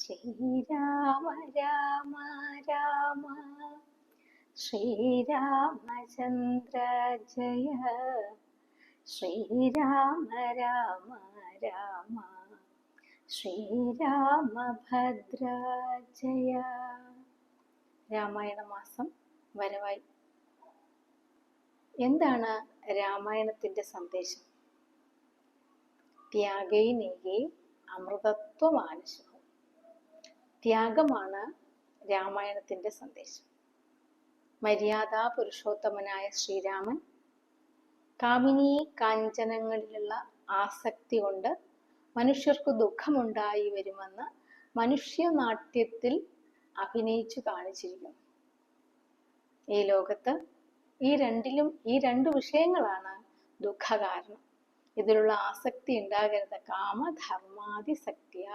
ശ്രീരാമ രാമ രാമ. ശ്രീരാമചന്ദ്ര ജയ. ശ്രീരാമ രാമ രാമ. ശ്രീരാമഭദ്ര ജയ. രാമായണ മാസം വരവായി. എന്താണ് രാമായണത്തിന്റെ സന്ദേശം? ത്യാഗൈ നീകെ അമൃതത്വമാനശം ത്യാഗമാണ് രാമായണത്തിന്റെ സന്ദേശം. മര്യാദാ പുരുഷോത്തമനായ ശ്രീരാമൻ കാമിനി കാഞ്ചനങ്ങളിലുള്ള ആസക്തി കൊണ്ട് മനുഷ്യർക്ക് ദുഃഖമുണ്ടായി വരുമെന്ന് മനുഷ്യനാട്യത്തിൽ അഭിനയിച്ചു കാണിച്ചിരിക്കുന്നു. ഈ ലോകത്ത് ഈ രണ്ടിലും ഈ രണ്ട് വിഷയങ്ങളാണ് ദുഃഖകാരണം. ഇതിലുള്ള ആസക്തി ഉണ്ടാകരുത്. കാമധർമാതിസക്തിയ